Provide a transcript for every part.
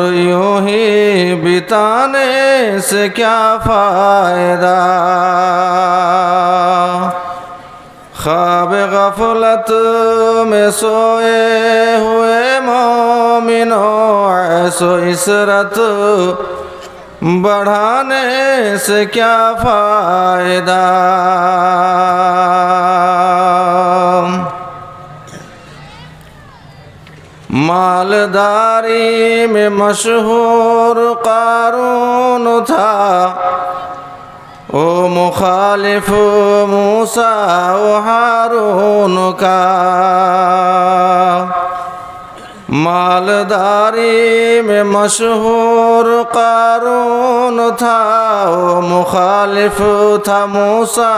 उम्र यूं ही बिताने से क्या फायदा ख्वाब गफलत में सोए हुए मोमिनो ऐसो इसरत बढ़ाने से क्या फायदा मालदारी में मशहूर कारून था ओ मुखालिफ मूसा ओ हारून का मालदारी में मशहूर कारून था ओ मुखालिफ था मूसा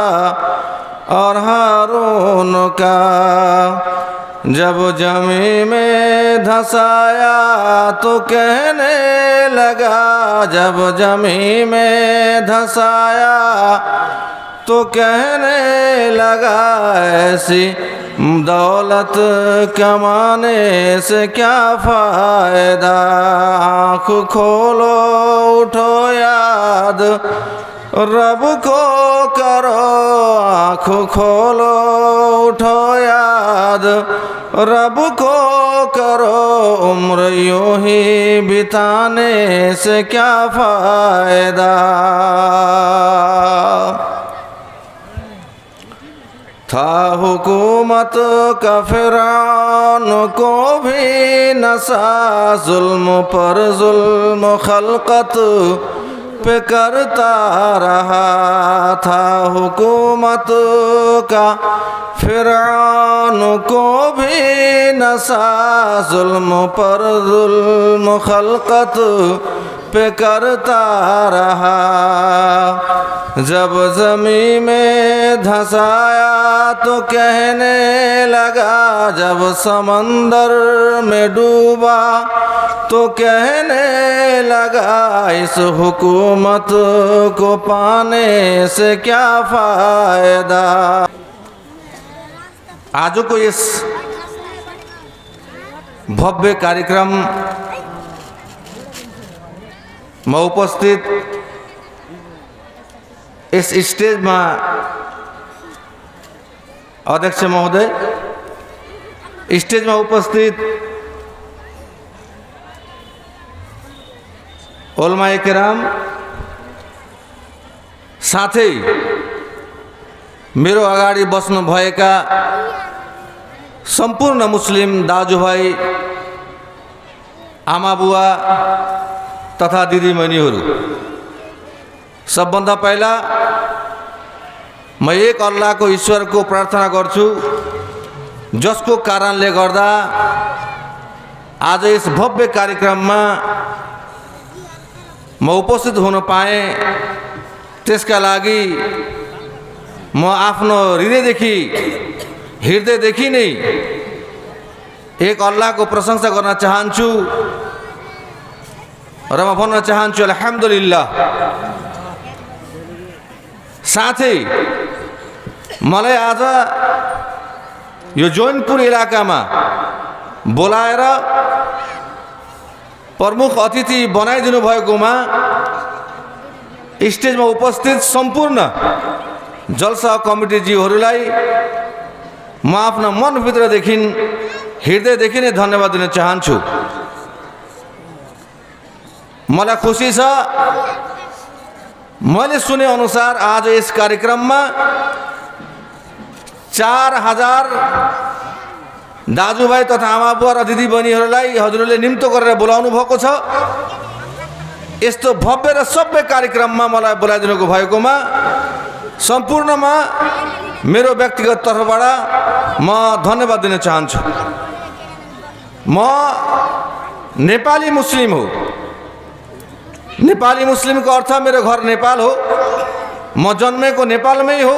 और हारून का جب جمی میں دھسایا تو کہنے لگا، جب جمی میں دھسایا تو کہنے لگا، ایسی دولت کمانے سے کیا فائدہ؟ آنکھ کھولو، اٹھو یاد۔ رب کو کرو آنکھ کھولو، اٹھو یاد۔ رب کو کرو، عمر یوں ہی بتانے سے کیا فائدہ؟ تھا حکومت کا فرعون کو بھی نسا، ظلم پر ظلم خلقت۔ पे करता रहा था हुकूमत का फिरान को भी नशा जुल्म पर जुल्म खलकत पे करता रहा जब जमी में धसाया तो कहने लगा जब समंदर में डूबा तो कहने लगा इस हुकूमत को पाने से क्या फायदा आजको यस भव्य कार्यक्रममा उपस्थित यस स्टेजमा अध्यक्ष महोदय स्टेजमा उपस्थित ओलमा केराम साथै मेरो अगाडि बस्नुभएका सम्पूर्ण मुस्लिम दाजुभाइ आमा बुवा तथा दिदीबहिनीहरू सबभन्दा पहिला म एक अल्लाहको ईश्वरको प्रार्थना गर्छु जसको कारणले गर्दा आज यस भव्य कार्यक्रममा म उपस्थित हुन पाएँ। त्यसका लागि म आफ्नो हृदयदेखि हृदयदेखि नै एक अल्लाहको प्रशंसा गर्न चाहन्छु। र म भन्न चाहन्छु अल्हम्दुलिल्लाह साथै मलाई आज यो जौनपुर इलाकामा बोलाएर प्रमुख अतिथि बनाइदिनु भएकोमा स्टेजमा उपस्थित सम्पूर्ण जलसा कमिटीज्यूहरूलाई म आफ्नो मनभित्रदेखि हृदयदेखि नै धन्यवाद दिन चाहन्छु मलाई खुसी छ। मैले सुने अनुसार आज यस कार्यक्रममा चार हजार दाजुभाइ तथा आमा बुवा र दिदीबहिनीहरूलाई हजुरहरूले निम्तो गरेर बोलाउनु भएको छ। यस्तो भव्य र सभ्य कार्यक्रममा मलाई बोलाइदिनु भएकोमा सम्पूर्णमा मेरो व्यक्तिगत तर्फबाट म धन्यवाद दिन चाहन्छु। म नेपाली मुस्लिम हो। नेपाली मुस्लिमको अर्थ मेरो घर नेपाल हो म जन्मेको नेपालमै हो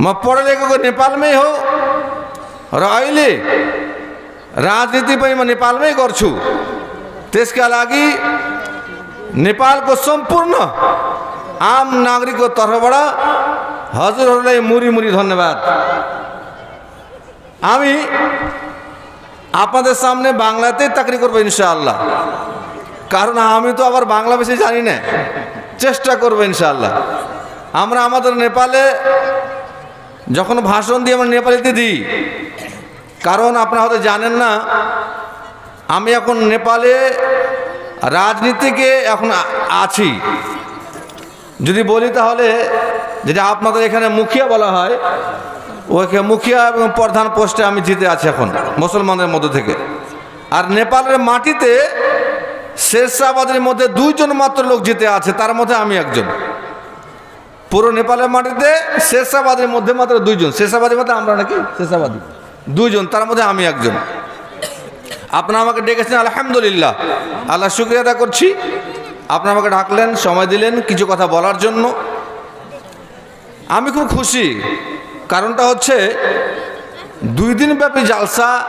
म पढ लेखेको नेपालमै हो र अहिले राजनीति पनि म नेपालमै गर्छु त्यसका लागि नेपालको सम्पूर्ण आम नागरिकको तर्फबाट हजुरहरूलाई मुरी मुरी धन्यवाद हामी আপনাদের সামনে বাংলাতেই চাকরি করবো ইনশাআল্লাহ কারণ আমি তো আবার বাংলা বেশি জানি না। চেষ্টা করব ইনশাআল্লাহ। আমরা আমাদের নেপালে যখন ভাষণ দিই, আমরা নেপালিতে দিই। কারণ আপনারা হয়তো জানেন না, আমি এখন নেপালে রাজনীতিকে এখন আছি। যদি বলি তাহলে, যেটা আপনাদের এখানে মুখিয়া বলা হয় ওইকে মুখিয়া এবং প্রধান পোস্টে আমি জিতে আছি এখন, মুসলমানদের মধ্যে থেকে। আর নেপালের মাটিতে শেরশাবাদের মধ্যে দুইজন মাত্র লোক জিতে আছে, তার মধ্যে আমি একজন। পুরো নেপালের মাটিতে শেরশাবাদের মধ্যে মাত্র দুইজন। শেরশাবাদের মধ্যে আমরা নাকি? শেরশাবাদী দুইজন, তার মধ্যে আমি একজন। আপনারা আমাকে ডেকেছেন, আলহামদুলিল্লাহ। আল্লাহ শুক্রিয়া আদা করছি। আপনারা আমাকে ডাকলেন, সময় দিলেন কিছু কথা বলার জন্য। আমি খুব খুশি। কারণটা হচ্ছে, দুই দিন ব্যাপী জালসা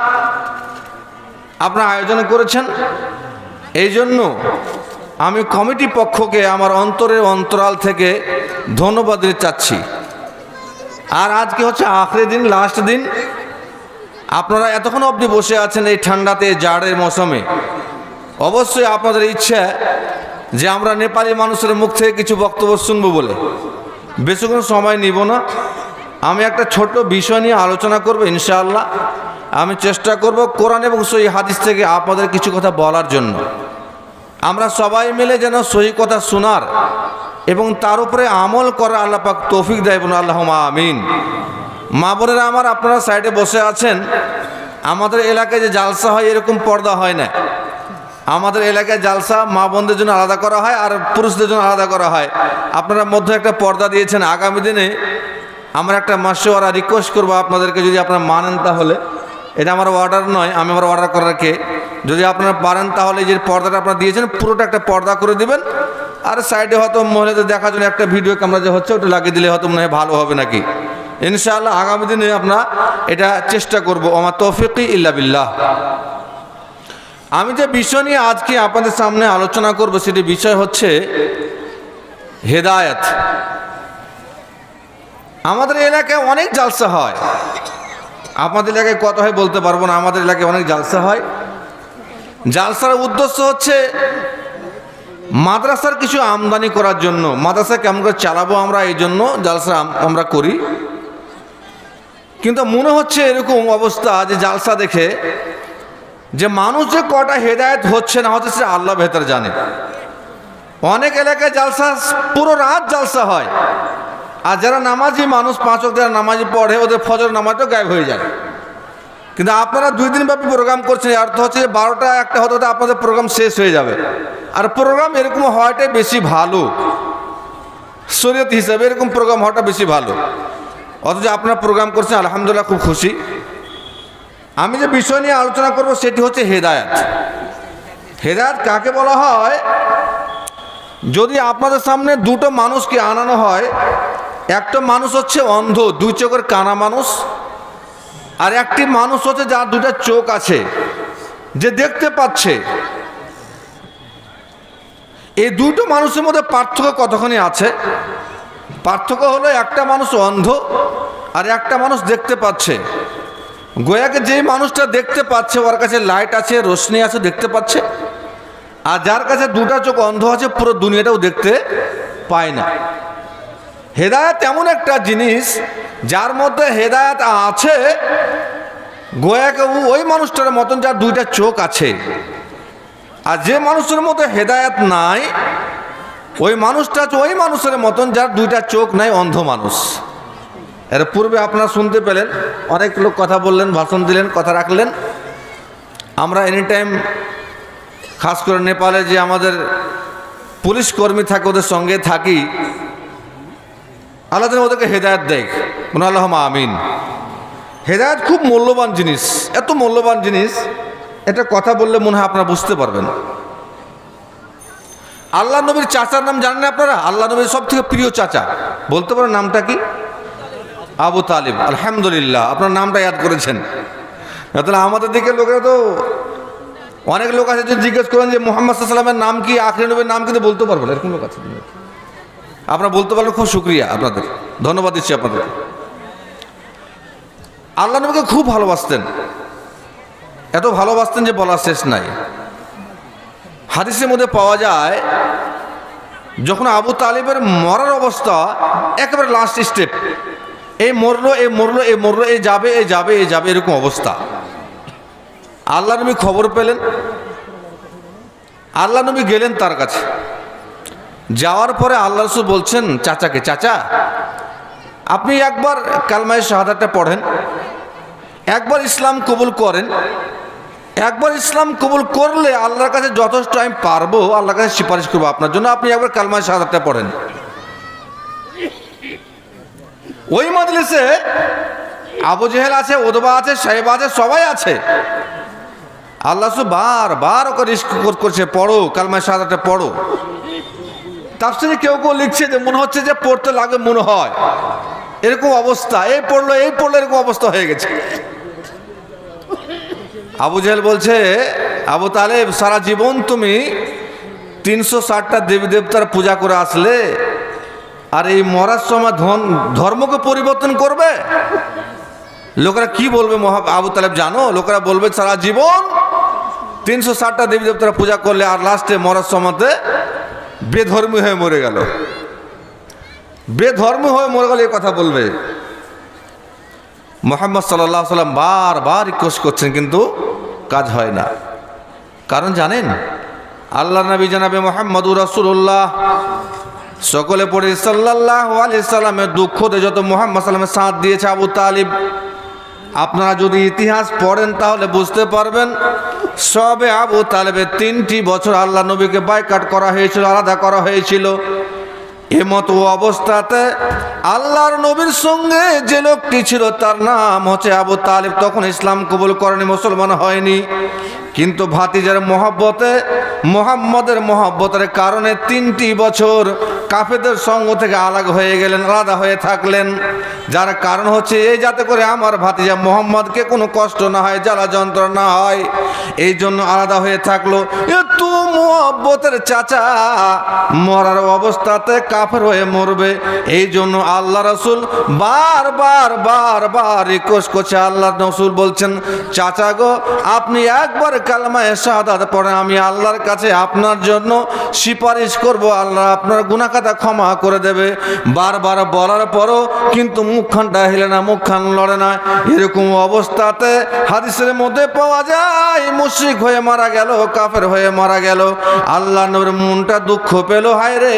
আপনারা আয়োজন করেছেন। এই জন্য আমি কমিটি পক্ষকে আমার অন্তরের অন্তরাল থেকে ধন্যবাদ দিতে চাচ্ছি। আর আজকে হচ্ছে আখরি দিন লাস্ট দিন। আপনারা এতক্ষণ অবধি বসে আছেন এই ঠান্ডাতে জাড়ের মৌসুমে। অবশ্যই আপনাদের ইচ্ছা যে আমরা নেপালি মানুষের মুখ থেকে কিছু বক্তব্য শুনব বলে। বেশিক্ষণ সময় নিব না। আমি একটা ছোট বিষয় নিয়ে আলোচনা করব, ইনশাআল্লাহ। আমি চেষ্টা করব কোরআন এবং সহি হাদিস থেকে আপনাদের কিছু কথা বলার জন্য। আমরা সবাই মিলে যেন সহি কথা শোনার এবং তার উপরে আমল করার আল্লাহ পাক তৌফিক দেয় বলুন আল্লাহ আমিন। মা বোনেরা আমার, আপনারা সাইডে বসে আছেন। আমাদের এলাকায় যে জালসা হয়, এরকম পর্দা হয় না। আমাদের এলাকায় জালসা মা বোনদের জন্য আলাদা করা হয় আর পুরুষদের জন্য আলাদা করা হয়। আপনারা মধ্যে একটা পর্দা দিয়েছেন। আগামী দিনে আমরা একটা মাসোয়ারা রিকোয়েস্ট করব আপনাদেরকে, যদি আপনারা মানেন তাহলে। এটা আমার অর্ডার নয়, আমি আমার অর্ডার করার কে? যদি আপনারা পারেন তাহলে যে পর্দাটা আপনারা দিয়েছেন, পুরোটা একটা পর্দা করে দিবেন। আর সাইডে হয়তো মহিলাদের দেখার জন্য একটা ভিডিও ক্যামেরা যে হচ্ছে, ওটা লাগিয়ে দিলে হয়তো মনে হয় ভালো হবে নাকি। ইনশাআল্লাহ আগামী দিনে আমরা এটা চেষ্টা করব। আমার তৌফিকি ইল্লা বিল্লাহ। আমি যে বিষয় নিয়ে আজকে আপনাদের সামনে আলোচনা করব, সেটি বিষয় হচ্ছে হেদায়েত। আমাদের এলাকায় অনেক জালসা হয়। আপনাদের এলাকায় কত হয় বলতে পারব না, আমাদের এলাকায় অনেক জালসা হয়। জালসার উদ্দেশ্য হচ্ছে মাদ্রাসার কিছু আমদানি করার জন্য। মাদ্রাসা কেমন করে চালাবো আমরা, এই জন্য জালসা আমরা করি। কিন্তু মনে হচ্ছে এরকম অবস্থা যে জালসা দেখে যে মানুষ যে কটা হেদায়েত হচ্ছে না হচ্ছে সে আল্লাহ ভেতর জানে। অনেক এলাকায় জালসা, পুরো রাত জালসা হয়। আর যারা নামাজি মানুষ, পাঁচ ওয়াক্ত যারা নামাজি পড়ে, ওদের ফজর নামাজও গায়েব হয়ে যায়। কিন্তু আপনারা দুই দিন ব্যাপী প্রোগ্রাম করছেন অর্থ হচ্ছে বারোটা একটা হতে হতে আপনাদের প্রোগ্রাম শেষ হয়ে যাবে। আর প্রোগ্রাম এরকম হওয়াটাই বেশি ভালো। শরীয়ত হিসাবে এরকম প্রোগ্রাম হওয়াটা বেশি ভালো। অথচ আপনারা প্রোগ্রাম করছেন, আলহামদুলিল্লাহ খুব খুশি। আমি যে বিষয় নিয়ে আলোচনা করব, সেটি হচ্ছে হেদায়াত। হেদায়াত কাকে বলা হয়? যদি আপনাদের সামনে দুটো মানুষকে আনানো হয় একটা মানুষ হচ্ছে অন্ধ, দুই চোখের কানা মানুষ, আর একটি মানুষ হচ্ছে যার দুটা চোখ আছে, যে দেখতে পাচ্ছে। এই দুটো মানুষের মধ্যে পার্থক্য কতখানি আছে? পার্থক্য হলো একটা মানুষ অন্ধ আর একটা মানুষ দেখতে পাচ্ছে। গোয়াকে যে মানুষটা দেখতে পাচ্ছে, ওর কাছে লাইট আছে, রোশনি আছে, দেখতে পাচ্ছে, আর যার কাছে দুটা চোখ অন্ধ আছে, পুরো দুনিয়াটাও দেখতে পায় না। হেদায়ত এমন একটা জিনিস যার মধ্যে হেদায়ত আছে। গোয়াকে ওই মানুষটার মতন যার দুইটা চোখ আছে। আর যে মানুষের মধ্যে হেদায়ত নাই, ওই মানুষটা ওই মানুষের মতন যার দুইটা চোখ নাই, অন্ধ মানুষ। এর পূর্বে আপনারা শুনতে পেলেন, অনেক লোক কথা বললেন, ভাষণ দিলেন, কথা রাখলেন। আমরা এনি টাইম খাস করে নেপালে যে আমাদের পুলিশ কর্মী থাকে, ওদের সঙ্গে থাকি আল্লাহ যেন ওদেরকে হেদায়ত দেয়। মনে আল্লাহ আমিন। হেদায়ত খুব মূল্যবান জিনিস। এত মূল্যবান জিনিস, এটা কথা বললে মনে হয় আপনারা বুঝতে পারবেন। আল্লাহ নবীর চাচার নাম জানেন আপনারা? আল্লাহ নবীর সব থেকে প্রিয় চাচা। বলতে পারেন নামটা কি? আবু তালিব। আলহামদুলিল্লাহ, আপনার নামটা ইয়াদ করেছেন। তাহলে আমাদের দিকে লোকেরা তো অনেক লোক আছে যদি জিজ্ঞেস করেন যে মোহাম্মদ সাল্লামের নাম কি, আখরি নবীর নাম কিন্তু বলতে পারব না, এরকম লোক আছে। আপনারা বলতে পারলে খুব শুক্রিয়া আপনাদের। ধন্যবাদ দিচ্ছি আপনাদের। আল্লাহ নবীকে খুব ভালোবাসতেন। এত ভালোবাসতেন যে বলার শেষ নাই। হাদিসের মধ্যে পাওয়া যায়, যখন আবু তালিবের মরার অবস্থা একেবারে লাস্ট স্টেপ এই মরলো এ মরলো এ মরলো এ যাবে এ যাবে এ যাবে, এরকম অবস্থা। আল্লাহ নবী খবর পেলেন। আল্লাহ নবী গেলেন তার কাছে। যাওয়ার পরে আল্লাহ রসুল বলছেন, চাচাকে, চাচা, আপনি একবার কালমায় শাহাদাটা পড়েন, একবার ইসলাম কবুল করেন, একবার ইসলাম কবুল করলে আল্লাহর কাছে যথেষ্ট আমি পারব, আল্লাহর কাছে সুপারিশ করব আপনার জন্য, আপনি একবার কালমায় শাহাদাটা পড়েন। ওই মজলিসে আবু জেহেল আছে ওদবা আছে, সাহেব আছে, সবাই আছে। আল্লাহ বার বার ওকে রিস্ক করছে, পড়ো, কালমায় শাহাদাটা পড়ো। তাফসিরে কেউ কেউ লিখছে যে মনে হচ্ছে যে পড়তে লাগে মনে হয়। এরকম অবস্থা। এই পড়ল এই পড়ল, এরকম অবস্থা হয়ে গেছে। আবু জেহেল বলছে, আবু তালেব, সারা জীবন তুমি তিনশো ষাটটা দেবী দেবতার পূজা করে আসলে আর এই মরার সময় ধন, ধর্মকে পরিবর্তন করবে? লোকেরা কি বলবে মহা, আবু তালেব জানো? লোকেরা বলবে, সারা জীবন তিনশো ষাটটা দেবী দেবতারা পূজা করলে আর লাস্টে মরার সময়তে বেধর্মী হয়ে মরে গেল। বেধর্মী হয়ে মরে গেলে এই কথা বলবে। মোহাম্মদ সাল্লাহ সাল্লাম বারবার রিকোয়েস্ট করছেন, কিন্তু কাজ হয় না। কারণ জানেন আল্লাহ নবী জানাবে মোহাম্মদুর রসুল্লাহ সকলে পড়ে সাল্লাহ আলি সাল্লামের দুঃখতে যত মোহাম্মদ সাল্লামের সাথ দিয়েছে আবু তালিব আপনারা যদি ইতিহাস পড়েন তাহলে বুঝতে পারবেন, সবে আবু তালেবের তিনটি বছর আল্লাহ নবীকে বাইকাট করা হয়েছিল, আলাদা করা হয়েছিল। এমতো অবস্থাতে আল্লাহর নবীর সঙ্গে যে লোকটি ছিল, তার নাম হচ্ছে আবু তালেব। তখন ইসলাম কবুল করেনি, মুসলমান হয়নি। কিন্তু ভাতিজার মহব্বতে, মোহাম্মদের মহব্বতের কারণে তিনটি বছর কাফেদের সঙ্গ থেকে আলাগ হয়ে গেলেন, আলাদা হয়ে থাকলেন। যার কারণ হচ্ছে এই যাতে করে আমার ভাতিজা মোহাম্মদকে কোনো কষ্ট না হয়, জ্বালা যন্ত্রণা হয়, এই জন্য আলাদা হয়ে থাকল। এত মোহব্বতের চাচা মরার অবস্থাতে কাফের হয়ে মরবে, এই জন্য আল্লাহ রসুল বারবার বারবার রিকোয়েস্ট করছে, আল্লাহ রসুল বলছেন, চাচা গো, আপনি একবার কালমায় শাহাদাত পড়েন, আমি আল্লাহর কাছে আপনার জন্য সুপারিশ করব, আল্লাহ আপনার গুনাখাতা ক্ষমা করে দেবে। বারবার বলার পরও কিন্তু মুখখানটা হিলে না, মুখখান লড়ে না। এরকম অবস্থাতে হাদিসের মধ্যে পাওয়া যায়, মুশরিক হয়ে মারা গেল, কাফের হয়ে মারা গেল। আল্লাহ নবীর মনটা দুঃখ পেল, হায় রে,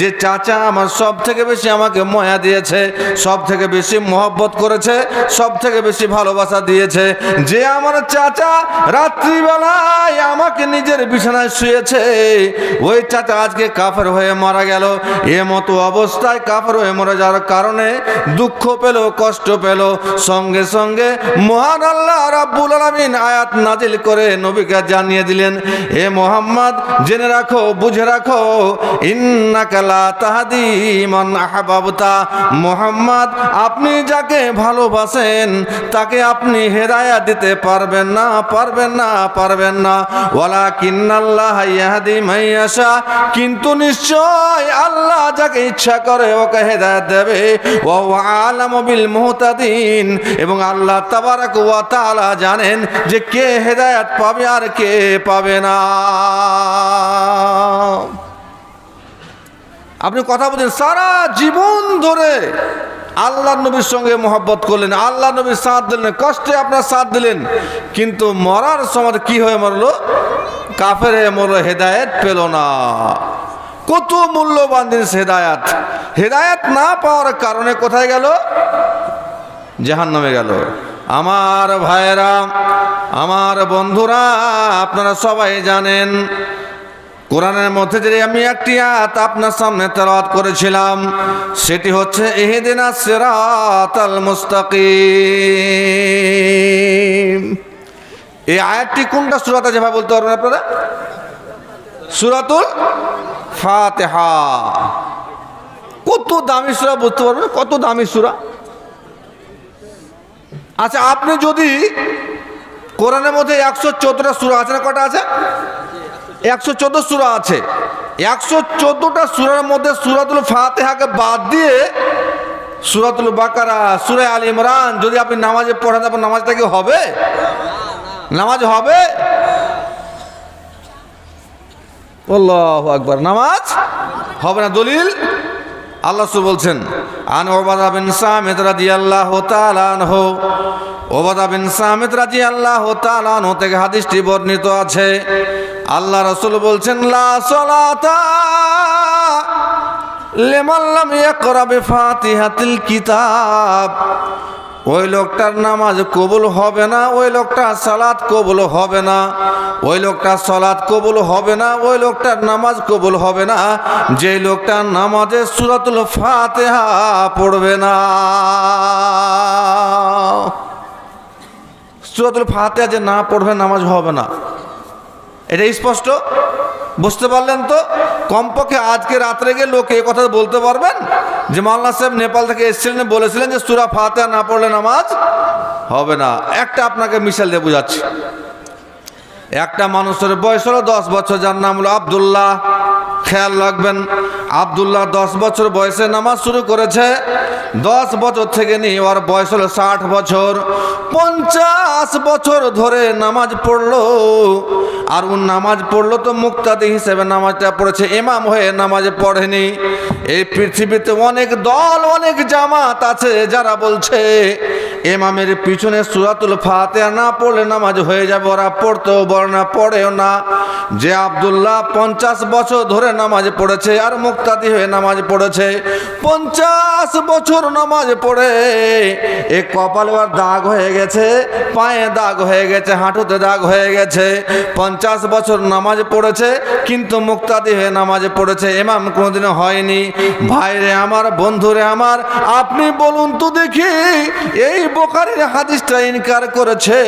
যে চাচা আমার সব থেকে বেশি আমাকে ময়া দিয়েছে সব থেকে বেশি মহব্বত করেছে সব থেকে বেশি ভালোবাসা দিয়েছে। যে আমার চাচা রাত্রিবেলায় আমাকে নিজের বিছানায় শুয়েছে, ওই চাচা আজকে কাফের হয়ে মারা গেল। এ মতো অবস্থায় কাফের হয়ে মরে যাওয়ার কারণে দুঃখ পেল, কষ্ট পেল। সঙ্গে সঙ্গে মহান আল্লাহ রাব্বুল আলামিন আয়াত নাজিল করে নবীকে জানিয়ে দিলেন এ মোহাম্মদ, জেনে রাখো, বুঝে রাখো, ইন্নাকা লা তাহদি মান আহবাবতা। মোহাম্মদ, আপনি যাকে ভালোবাসেন, তাকে আপনি হেদায়াত দিতে পারবেন না পারবেন না পারবেন না। ওয়ালা কিন্নাল্লাহ ইয়াহদি মাইয়াশা কিন্তু নিশ্চয় আল্লাহ যাকে ইচ্ছা করে ওকে হেদায়েত দেবে। ও আলাম বিল মুহতাদিন। এবং আল্লাহ তাবারাক ওয়া তাআলা জানেন যে কে হেদায়েত পাবে আর কে পাবে না। আপনি কথা বলছেন, সারা জীবন ধরে আল্লাহ নবীর সঙ্গে মোহব্বত করলেন আল্লাহ নবীর সাথ দিলেন, কষ্টে আপনার সাথ দিলেন, কিন্তু মরার সময় কি হয়ে মরলো? কাফের হয়ে মরলো, হেদায়েত পেল না। কত মূল্যবান জিনিস হেদায়াত। হেদায়াত না পাওয়ার কারণে কোথায় গেল? জাহান নামে গেল। আমার ভাইয়েরা, আমার বন্ধুরা, আপনারা সবাই জানেন, কোরআনের মধ্যে যে আমি একটি আয়াত আপনার সামনে তেলাওয়াত করেছিলাম, সেটি হচ্ছে এহেদিনা সিরাতাল মুস্তাকিম। এই আয়াতটি কোনটা? সুরাত আছে ভাই বলতে পারবেন আপনারা? সুরাতুল ফাতেহা। কত দামি সুরা বুঝতে পারবেন? কত দামি সুরা? আচ্ছা আপনি যদি কোরআনের মধ্যে একশো চোদ্দটা সুরা আছে না কটা আছে? একশো চোদ্দ সুরা আছে। একশো চোদ্দটা সুরার মধ্যে সুরাতুল ফাতেহাকে বাদ দিয়ে সুরাতুল বাকারা, সুরে আল ইমরান যদি আপনি নামাজে পড়েন, তারপর নামাজটা কি হবে? নামাজ হবে? আল্লাহু আকবর। নামাজ? হবে না দলিল? আল্লাহ বলছেন, আন ওবাদা বিন সামিত রাদিয়াল্লাহু তাআলা আনহু। ওবাদা বিন সামিত রাদিয়াল্লাহু তাআলা আনহু থেকে হাদিসটি বর্ণিত আছে। আল্লাহ রাসূল বলছেন, লা সালাতা লিমান লাম ইয়াকরা বিফাতিহাতিল কিতাব। ওই লোকটার নামাজ কবুল হবে না, ওই লোকটা সালাদ কবুল হবে না, ওই লোকটা সালাত কবুল হবে না, ওই লোকটার নামাজ কবুল হবে না, যে লোকটা নামাজে সুরাতুল ফাতেহা পড়বে না। সুরাতুল ফাতেহা যে না পড়বে, নামাজ হবে না। এটা স্পষ্ট? বুঝতে পারলেন তো? কমপক্ষে আজকে রাত্রে গিয়ে লোকে কথা বলতে পারবেন? যে মাল্লা সাহেব নেপাল থেকে এসেছিলেন, বলেছিলেন যে সুরা ফাতেহা না পড়লে নামাজ হবে না। একটা আপনাকে মিশাল দিয়ে বোঝাচ্ছি। একটা মানুষের বয়স হলো দশ বছর, যার নাম হলো আবদুল্লাহ। খেয়াল রাখবেন, আবদুল্লাহ দশ বছর বয়সে নামাজ শুরু করেছে দশ বছর থেকে নিয়ে ওর বয়স হলো ষাট বছর। পঞ্চাশ বছর ধরে নামাজ পড়ল। আর ও নামাজ পড়ল তো মুক্তাদি হিসেবে নামাজটা পড়েছে এমাম হয়ে নামাজ পড়েনি। এই পৃথিবীতে অনেক দল, অনেক জামাত আছে যারা বলছে এমামের পিছনে সুরাতুল ফাতেহা না পড়লে নামাজ হয়ে যাবে, ওরা পড়তেও বড় না, পড়েও না। যে আবদুল্লাহ পঞ্চাশ বছর ধরে নামাজ পড়েছে আর মুক্তাদি হয়ে নামাজ পড়েছে, পঞ্চাশ বছর নামাজ পড়ে, এ কপালে দাগ হয়ে গেছে, পায়ে দাগ হয়ে গেছে, হাঁটুতে দাগ হয়ে গেছে, পঞ্চাশ বছর নামাজ পড়েছে, কিন্তু মুক্তাদি হয়ে নামাজ পড়েছে এমাম কোনোদিনও হয়নি। ভাইরে আমার, বন্ধুরে আমার, আপনি বলুন তো দেখি, এই বোকারির হাদিসটা ইনকার করেছে।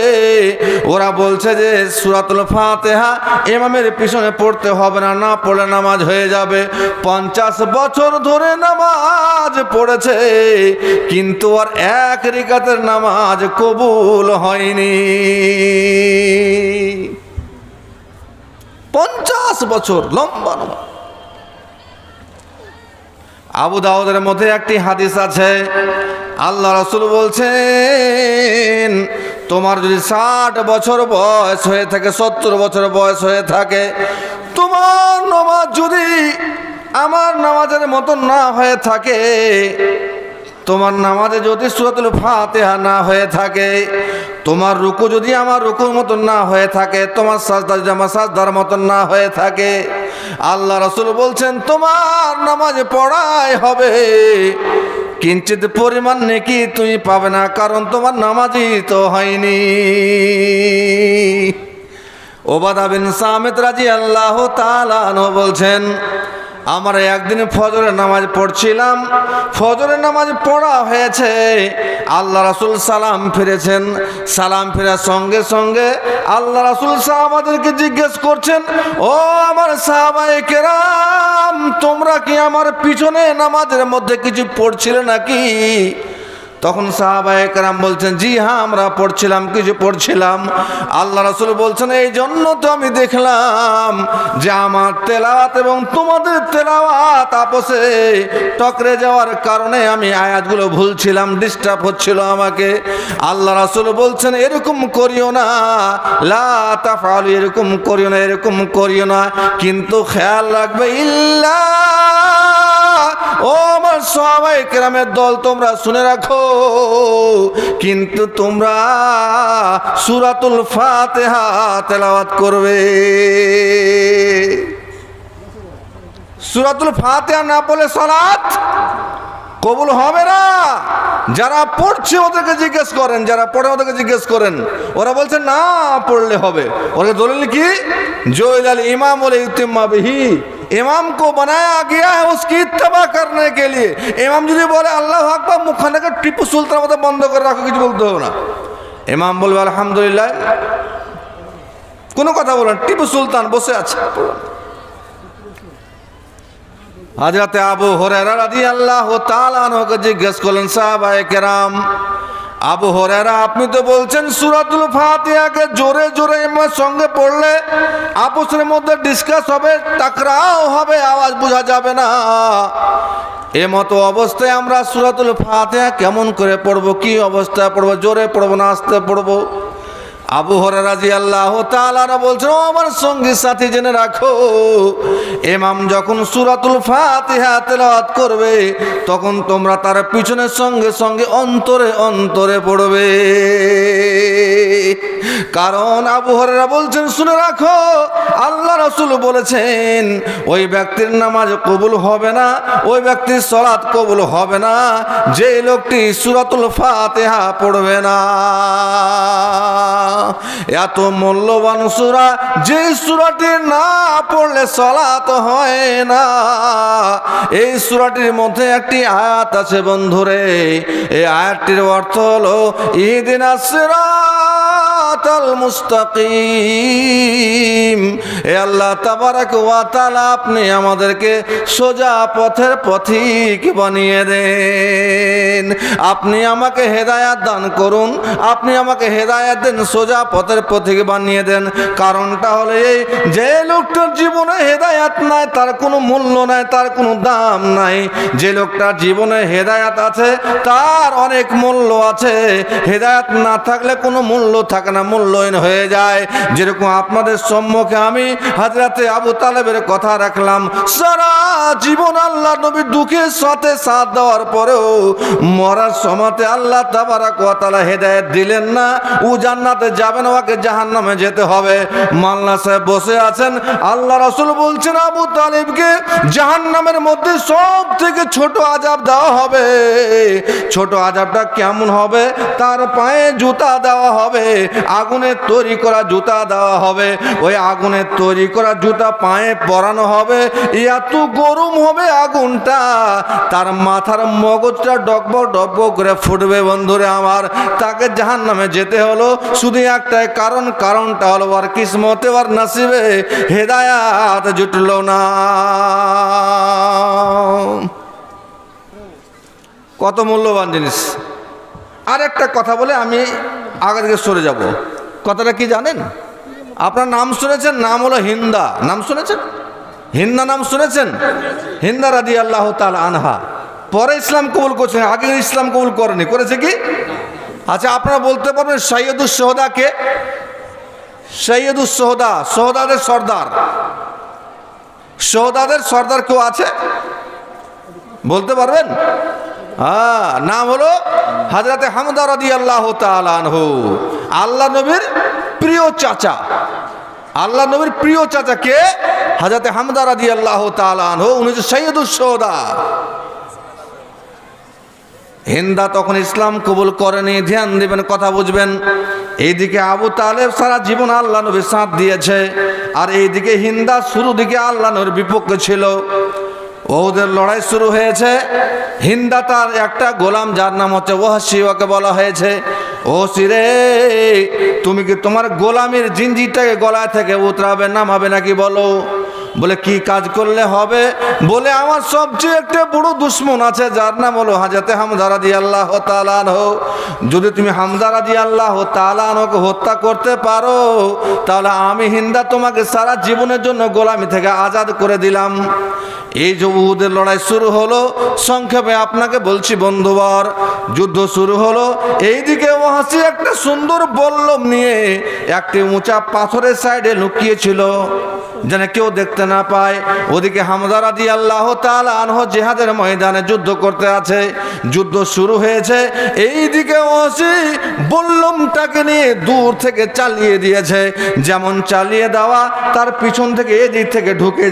ওরা বলছে যে সুরাতুল ফাতেহা এমামের পিছনে পড়তে হবে না না পড়লে নামাজ হয়ে যাবে। পঞ্চাশ বছর ধরে নামাজ পড়েছে। কিন্তু আর এক রিকাতের নামাজ কবুল হয়নি। পঞ্চাশ বছর, লম্বা আবু দাউদের মধ্যে একটি হাদিস আছে, আল্লাহ রসুল বলছেন, তোমার যদি ষাট বছর বয়স হয়ে থাকে, সত্তর বছর বয়স হয়ে থাকে, তোমার নামাজ যদি আমার নামাজের মতন না হয়ে থাকে তোমার নামাজে যদি সুরাতুল ফাতেহা না হয়ে থাকে, তোমার রুকু যদি আমার রুকুর মতন না হয়ে থাকে, তোমার সাজদা যদি আমার সাজদার মতন না হয়ে থাকে, আল্লাহ রসুল বলছেন, তোমার নামাজ পড়াই হবে। কিঞ্চিত পরিমাণ নেকি তুমি পাবে না, কারণ তোমার নামাজই তো হয়নি। ওবাদা বিন সামেত রাজি আল্লাহ তালানো বলছেন আমরা একদিন ফজরের নামাজ পড়ছিলাম। ফজরের নামাজ পড়া হয়েছে। আল্লাহ রাসুল সালাম ফিরেছেন। সালাম ফেরার সঙ্গে সঙ্গে আল্লাহ রাসুল সাহ আমাদেরকে জিজ্ঞেস করছেন, ও আমার সাহাবাই কেরাম, তোমরা কি আমার পিছনে নামাজের মধ্যে কিছু পড়ছিলে নাকি? তখন সাহাবায়ে কেরাম বলছেন, জি হ্যাঁ আমরা পড়ছিলাম, কিছু পড়ছিলাম। আল্লাহ রাসুল বলছেন, এই জন্য তো আমি দেখলাম যে আমার তেলাওয়াত এবং তোমাদের তেলাওয়াত আপসে টকরে যাওয়ার কারণে আমি আয়াতগুলো ভুলছিলাম ডিস্টার্ব হচ্ছিল আমাকে। আল্লাহ রাসুল বলছেন, এরকম করিও না, লা তাফালু এরকম করিও না, এরকম করিও না, কিন্তু খেয়াল রাখবে, ইল্লা ও আমার সবাই কেরামের দল তোমরা শুনে রাখো। কিন্তু তোমরা সুরাতুল ফাতেহা তেলাওয়াত করবে। সুরাতুল ফাতেহা না বলে সালাত কবুল হবে না। যারা পড়ছে ওদেরকে জিজ্ঞেস করেন, যারা পড়ে ওদেরকে জিজ্ঞেস করেন। ওরা বলছে, না, পড়লে হবে। ওরা দলিল কি? জয়লাল ইমাম ওলে ইতিম্মা বিহি। इमाम को बनाया गया है उसकी इत्तबा करने के लिए ইমাম যদি বলে আল্লাহ আকবার মুখখানাকে টিপু সুলতান মতো বন্ধ করে রাখো কিছু বলতে হবে না ইমাম বলবে আলহামদুলিল্লাহ কোনো কথা বলেন টিপু সুলতান বসে আছে হাজরাতে আবু হরেরা রাদি আল্লাহ তালানকে জিজ্ঞেস করলেন সাহাবায়ে কেরাম আবু হরেরা আপনি তো বলছেন সুরাতুল ফাতিহাকে জোরে জোরে ইমামের সঙ্গে পড়লে আপসের মধ্যে ডিসকাস হবে টাকরাও হবে, আওয়াজ বোঝা যাবে না। এ মতো অবস্থায় আমরা সুরাতুল ফাতিহা কেমন করে পড়ব, কি অবস্থায় পড়ব, জোরে পড়ব না, আস্তে পড়ব? আবু হরারাজি আল্লাহ তালারা বলছেন, "ও আমার সঙ্গী, সাথী জেনে রাখো এমাম যখন সুরাতুল ফাতিহা তেলাওয়াত করবে, তখন তোমরা তার পিছনের সঙ্গে সঙ্গে অন্তরে অন্তরে পড়বে। কারণ আবু হরেরা বলছেন, শুনে রাখো, আল্লাহ রসুল বলেছেন, ওই ব্যক্তির নামাজ কবুল হবে না, ওই ব্যক্তির সলাৎ কবুল হবে না যে লোকটি সুরাতুল ফাতেহা পড়বে না। এত মূল্যবান সুরা যে সুরাটি না পড়লে সলাত হয় না। এই সুরাটির মধ্যে একটি আয়াত আছে বন্ধুরে, এই আয়াতটির অর্থ হলো ইদিন আপনি আমাদেরকে সোজা পথের পথিক বানিয়ে দেন। আপনি আমাকে হেদায়াত দান করুন, আপনি আমাকে হেদায়াত দেন সোজা পথের পথিক বানিয়ে দেন। কারণটা হলো এই, যে লোকটার জীবনে হেদায়াত নাই, তার কোনো মূল্য নাই, তার কোনো দাম নাই। যে লোকটার জীবনে হেদায়াত আছে, তার অনেক মূল্য আছে। হেদায়াত না থাকলে কোনো মূল্য থাকে না, মূল্যহীন হয়ে যায়। যেরকম আপনাদের সম্মুখে আমি হাজরাতে আবু তালেবের কথা রাখলাম, সারা জীবন আল্লাহ নবী দুঃখের সাথে সাথ দেওয়ার পরেও মরার সময়তে আল্লাহ তাবারা কোয়াতালা হেদায়ত দিলেন না। ও জান্নাতে যাবে না ওকে জাহান্নামে যেতে হবে। মাল্লা সাহেব বসে আছেন। আল্লাহ রাসূল বলছেন, আবু তালিবকে জাহান্নামের মধ্যে সব থেকে ছোট আজাব দেওয়া হবে। ছোট আজাবটা কেমন হবে? তার পায়ে জুতা দেওয়া হবে। আগুনের তৈরি করা জুতা দেওয়া হবে। ওই আগুনের তৈরি করা জুতা পায়ে পরানো হবে। এত গরম হবে আগুনটা। তার মাথার মগজটা ডকব ডকব করে ফুটবে বন্ধুরে আমার। তাকে জাহান নামে যেতে হলো। শুধু একটাই কারণ, কারণটা হলো আর কিসমতে আর নাসিবে হেদায়াত জুটলো না। কত মূল্যবান জিনিস। আর একটা কথা বলে আমি আগে থেকে সরে যাব। কথাটা কি জানেন? আপনার নাম শুনেছেন? নাম হলো হিন্দা। নাম শুনেছেন? হিন্দা নাম শুনেছেন? হিন্দা রাদি আল্লাহ তাল আনহা। পরে ইসলাম কবুল করছেন আগে ইসলাম কবুল করেনি। করেছে কি? আচ্ছা আপনারা বলতে পারবেন সৈয়দুস সোহদা কে সৈয়দুস সোহদা, সোহদাদের সর্দার। সোহদাদের সর্দার কেউ আছে? বলতে পারবেন? হ্যাঁ নাম হলো হাজরাতে হামদা রাদি আল্লাহ তালানহু আল্লাহ নবীর প্রিয় চাচা। আল্লাহ নবীর প্রিয় চাচা কে? হাজরাতে হামদা রাদি আল্লাহ তালানহু উনি হচ্ছে সৈয়দুস সৌদা হিন্দা তখন ইসলাম কবুল করেনি, ধ্যান দিবেন, কথা বুঝবেন। এইদিকে আবু তালেব সারা জীবন আল্লাহ নবীর সাথ দিয়েছে, আর এইদিকে হিন্দা শুরু দিকে আল্লাহ নবীর বিপক্ষে ছিল। ওদের লড়াই শুরু হয়েছে। হিন্দা তার একটা গোলাম, যার নাম হচ্ছে ওহাসি ওকে বলা হয়েছে, ও সিরে তুমি কি তোমার গোলামের জিঞ্জিরটাকে গলায় থেকে উতরাবে, নামাবে নাকি বলো? বলে, কি কাজ করলে হবে? বলে, আমার সবচেয়ে একটা বড় দুশ্মন আছে, যার নাম হলো হাজাতে হামদারা দি আল্লাহ তালান হোক যদি তুমি হামদারা দি আল্লাহ তালানকে হত্যা করতে পারো, তাহলে আমি হিন্দা তোমাকে সারা জীবনের জন্য গোলামি থেকে আজাদ করে দিলাম। এই যে উহুদের লড়াই শুরু হলো, সংক্ষেপে আপনাকে বলছি বন্ধুবার, যুদ্ধ শুরু হলো। এইদিকে ওহাসি একটা সুন্দর বল্লম নিয়ে একটি উঁচা পাথরের সাইডে লুকিয়েছিল। যেন কেউ দেখতে না পায়। ওদিকে হামদারা দিয়ে আল্লাহ আনহ জেহাদের ময়দানে যুদ্ধ করতে আছে। যুদ্ধ শুরু হয়েছে। এই এইদিকে ওসি বল্লমটাকে নিয়ে দূর থেকে চালিয়ে দিয়েছে। যেমন চালিয়ে দেওয়া, তার পিছন থেকে এদিক থেকে ঢুকে